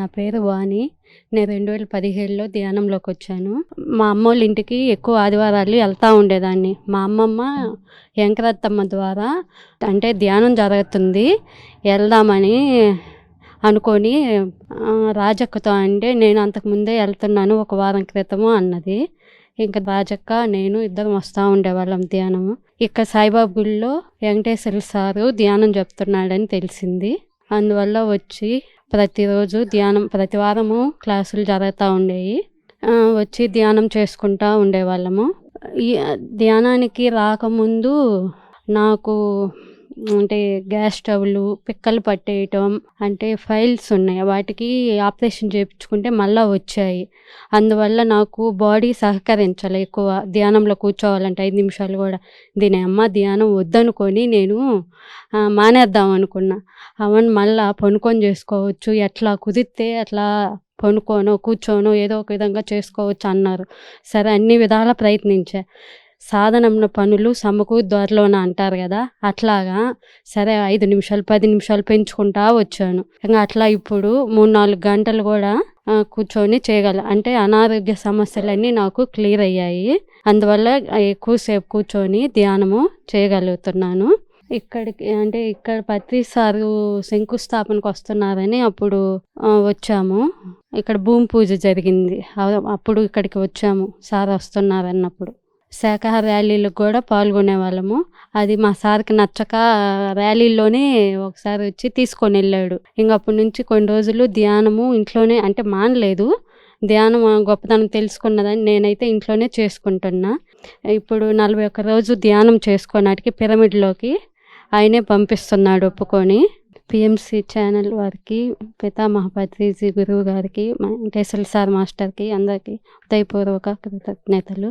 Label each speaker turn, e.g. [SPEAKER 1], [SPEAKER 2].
[SPEAKER 1] నా పేరు వాణి. నేను రెండు వేల పదిహేడులో ధ్యానంలోకి వచ్చాను మా అమ్మోళ్ళ ఇంటికి ఎక్కువ ఆదివారాలు వెళ్తూ ఉండేదాన్ని. మా అమ్మమ్మ వెంకరత్తమ్మ ద్వారా అంటే ధ్యానం జరుగుతుంది. వెళ్దామని అనుకొని రాజక్కతో అంటే నేను అంతకుముందే వెళ్తున్నాను ఒక వారం క్రితము అన్నది. ఇంకా రాజక్క నేను ఇద్దరం వస్తూ ఉండేవాళ్ళం ధ్యానము. ఇక్కడ సాయిబాబు గుడిలో వెంకటేశ్వర సారు ధ్యానం చెప్తున్నాడని తెలిసింది. అందువల్ల వచ్చి ప్రతిరోజు ధ్యానం ప్రతి వారము క్లాసులు జరుగుతూ ఉండేవి. వచ్చి ధ్యానం చేసుకుంటా ఉండేవాళ్ళము. ఈ ధ్యానానికి రాకముందు నాకు అంటే గ్యాస్ స్టవ్లు పిక్కలు పట్టేయటం అంటే ఫైల్స్ ఉన్నాయి. వాటికి ఆపరేషన్ చేయించుకుంటే మళ్ళీ వచ్చాయి. అందువల్ల నాకు బాడీ సహకరించాలి ఎక్కువ. ధ్యానంలో కూర్చోవాలంటే ఐదు నిమిషాలు కూడా. దీని అమ్మ ధ్యానం వద్దనుకొని నేను మానేద్దాం అనుకున్నా. అవన్నీ మళ్ళీ పనుకొని చేసుకోవచ్చు. ఎట్లా కుదిరితే అట్లా పనుకోను కూర్చోనో ఏదో ఒక విధంగా చేసుకోవచ్చు అన్నారు. సరే అన్ని విధాలా ప్రయత్నించా. సాధనమైన పనులు సమకూర్దారిలోన అంటారు కదా అట్లాగా సరే ఐదు నిమిషాలు పది నిమిషాలు పెంచుకుంటా వచ్చాను. ఇంకా అట్లా ఇప్పుడు మూడు నాలుగు గంటలు కూడా కూర్చొని చేయగల అంటే అనారోగ్య సమస్యలన్నీ నాకు క్లియర్ అయ్యాయి. అందువల్ల ఎక్కువసేపు కూర్చొని ధ్యానము చేయగలుగుతున్నాను. ఇక్కడికి అంటే ఇక్కడ ప్రతిసారి శంకుస్థాపనకు వస్తున్నారని అప్పుడు వచ్చాము. ఇక్కడ భూమి పూజ జరిగింది. అప్పుడు ఇక్కడికి వచ్చాము. సార్ వస్తున్నారన్నప్పుడు. శాఖాహార ర్యాలీలకు కూడా పాల్గొనే వాళ్ళము. అది మా సార్కి నచ్చక ర్యాలీలోనే ఒకసారి వచ్చి తీసుకొని వెళ్ళాడు. ఇంక అప్పటి నుంచి కొన్ని రోజులు ధ్యానము ఇంట్లోనే అంటే మానలేదు. ధ్యానం గొప్పతనం తెలుసుకున్నదని నేనైతే ఇంట్లోనే చేసుకుంటున్నా. ఇప్పుడు నలభై ఒక్క రోజు ధ్యానం చేసుకోనాటికి పిరమిడ్లోకి ఆయనే పంపిస్తున్నాడు ఒప్పుకొని. పిఎంసి ఛానల్ వారికి పితామహపత్రిజీ గురువు గారికి వెంకటేశ్వర సార్ మాస్టర్కి అందరికీ హృదయపూర్వక కృతజ్ఞతలు.